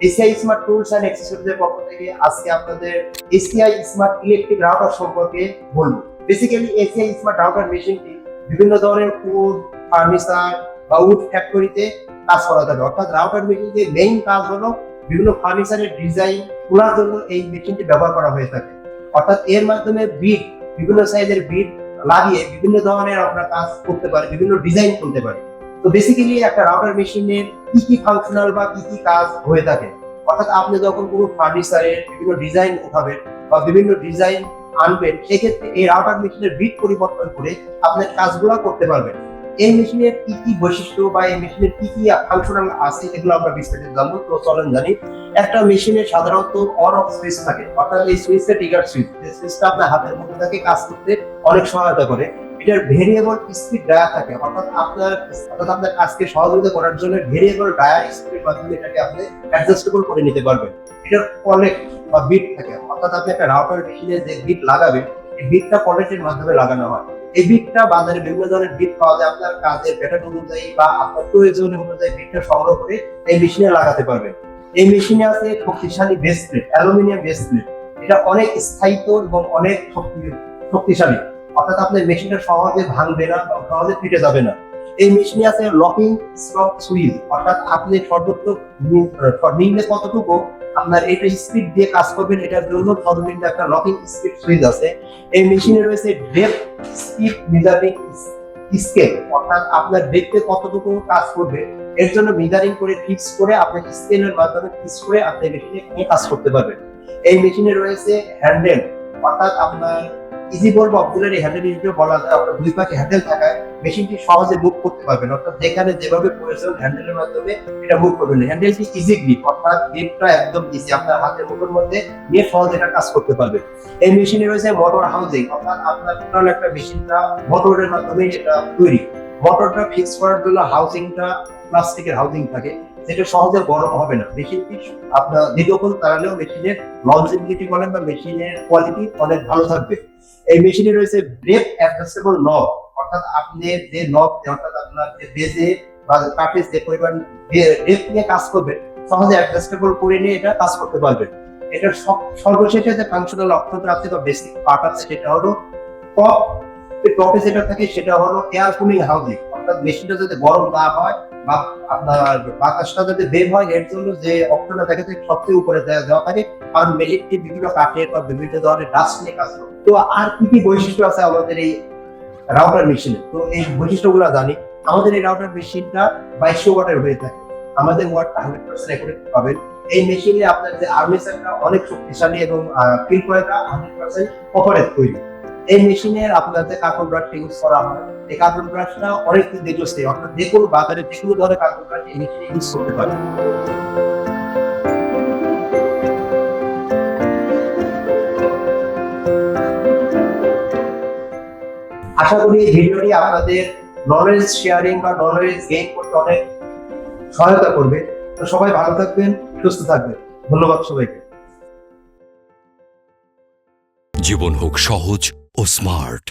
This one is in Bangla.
এসিআই স্মার্ট টুলস অ্যান্ড অ্যাক্সেসরিজের পক্ষ থেকে আজকে আপনাদের এসিআই স্মার্ট ইলেকট্রিক রাউটার সম্পর্কে বলব। বেসিক্যালি এসিআই স্মার্ট রাউটার মেশিনটি বিভিন্ন ধরনের ফুড ফার্নিচার বা উড ফ্যাক্টরিতে কাজ করা যাবে। অর্থাৎ রাউটার মেশিনের মেইন কাজ হলো বিভিন্ন ফার্নিচারের ডিজাইন তোলার জন্য এই মেশিনটি ব্যবহার করা হয়ে থাকে। অর্থাৎ এর মাধ্যমে বিট বিভিন্ন সাইজের বিট লাগিয়ে বিভিন্ন ধরনের আমরা কাজ করতে পারি, বিভিন্ন ডিজাইন করতে পারি। তো বেসিক্যালি একটা রাউটার মেশিনের কি কি ফাংশনাল বা কি কি কাজ হয়ে থাকে? অর্থাৎ আপনি যখন কোনো ফার্নিচারের বিভিন্ন ডিজাইন উঠাবেন বা বিভিন্ন ডিজাইন আনবেন, সেক্ষেত্রে এই রাউটার মেশিনের বিট পরিবর্তন করে আপনার কাজগুলো করতে পারবেন। এই মেশিনের কি কি বৈশিষ্ট্য বা এই মেশিনের কি কি ফাংশনাল আছে, এগুলো আমরা বিস্তারিত জানব। তো চলেন জানি। একটা মেশিনের সাধারণত অন অফ সুইচ থাকে। অর্থাৎ এই সুইচটা ট্রিগার সুইচ সুইচটা আপনার হাতের মধ্যে থাকে, কাজ করতে অনেক সহায়তা করে। এটার ভেরিয়েবল স্পিড ডায়ার থাকে। অর্থাৎ আপনার অর্থাৎ আপনার কাজকে সহযোগিতা করার জন্য ভেরিয়েবল ডায়ার স্পিডের মাধ্যমে এটাকে আপনি অ্যাডজাস্টেবল করে নিতে পারবেন। এটার কনেক্ট বা বিট থাকে। অর্থাৎ আপনি একটা রাউটার মেশিনে যে বিট লাগাবেন, এই বিটটা কনেক্টের মাধ্যমে লাগানো হয়। এই বিটটা বাজারে বিভিন্ন ধরনের বিট পাওয়া যায়। আপনার কাজের প্যাটার্ন অনুযায়ী বা আপনার প্রয়োজন অনুযায়ী বিটটা সংগ্রহ করে এই মেশিনে লাগাতে পারবেন। এই মেশিনে আছে শক্তিশালী base plate aluminium base plate এটা অনেক স্থায়িত্ব এবং অনেক শক্তি- শক্তিশালী। অর্থাৎ আপনার মেশিনটা সহজে ভাঙবে না সহজে ফিটে যাবে না। এই মেশিনে আছে লকিং স্টপ সুইচ অর্থাৎ আপনি সর্বোচ্চ নিম্নে কতটুকু? আপনার এটা স্পিড দিয়ে কাজ করবেন, এটার জন্য সর্বনিম্ন একটা লকিং স্পিড সুইচ আছে। এই মেশিনে রয়েছে ডেপ স্পিড মেজারিং স্কেল অর্থাৎ আপনার ডেপে কতটুকু কাজ করবে, এর জন্য মেজারিং করে ফিক্স করে আপনার স্কেলের মাধ্যমে ফিক্স করে আপনি মেশিনে কাজ করতে পারবেন। এই মেশিনে রয়েছে হ্যান্ডেল অর্থাৎ আপনার ইজি হ্যান্ডেল হিসেবে বলা যায়। দুই হ্যান্ডেল থাকায় মেশিনটি সহজে করতে পারবেন অর্থাৎ যেখানে যেভাবে প্রয়োজন হ্যান্ডেলের মাধ্যমে এটা করবেন হ্যান্ডেলটি ইজি গ্রিপ অর্থাৎ গ্রিপটা একদম ইজি আপনার হাতের মুঠোর মধ্যে নিয়ে সহজে এটা কাজ করতে পারবেন এই মেশিনে রয়েছে মোটর হাউজিং অর্থাৎ আপনার টোটাল একটা মেশিনটা মোটরের মাধ্যমে এটা তৈরি। মোটরটা ফিক্স করার জন্য হাউজিংটা প্লাস্টিকের হাউজিং থাকে। যেটা সহজে গরম হবে না। মেশিনটি আপনার দীর্ঘক্ষণ চালালেও মেশিনের লঞ্জিবিলিটি বলেন বা মেশিনের কোয়ালিটি অনেক ভালো থাকবে। এই মেশিনে রয়েছে ব্রেক অ্যাডজাস্টেবল নব অর্থাৎ আপনি যে নব অর্থাৎ আপনার যে বেজে বা কাঠে যে পরিমাণ ব্রেক নিয়ে কাজ করবেন, সহজে অ্যাডজাস্টেবল করে নিয়ে এটা কাজ করতে পারবেন। এটা সব- সর্বশেষে যে ফাংশনাল অক্ষত আছে বা বেসিক পার্ট আছে, সেটা হলো টপ টপে যেটা থাকে, সেটা হলো এয়ার কুলিং হাউজিং অর্থাৎ মেশিনটা যাতে গরম না হয় আপনার বাতাসটা যাতে বের হয়, এর জন্য যে অপশনটা থাকে সেটা সবচেয়ে উপরে দেওয়া থাকে। কারণ মেশিনটি বিভিন্ন কাঠের বা বিভিন্ন ধরনের ডাস্ট নিয়ে তো আর কি কি বৈশিষ্ট্য আছে আমাদের এই রাউটার মেশিনে? তো এই বৈশিষ্ট্যগুলো জানি। আমাদের এই রাউটার মেশিনটা বাইশশো ওয়াটের হয়ে থাকে। আমাদের ওয়াট হান্ড্রেড পার্সেন্ট অ্যাকুরেট পাবেন। এই মেশিনে আপনার যে আর্মেচারটা অনেক শক্তিশালী এবং ফিল কয়েটা হান্ড্রেড পার্সেন্ট কভারেজ তৈরি। এই মেশিনের আপনার যে কার্বন ব্রাশটা ইউজ করা হয়। এই কার্বন অনেক দিন অর্থাৎ যে কোনো বাজারে ধরনের কার্বন করতে পারে। আশা করি ভিডিওটি আপনাদের নলেজ শেয়ারিং বা নলেজ গেইন করতে অনেক সহায়তা করবে। তো সবাই ভালো থাকবেন, সুস্থ থাকবেন। ধন্যবাদ সবাইকে। জীবন হোক সহজ ও স্মার্ট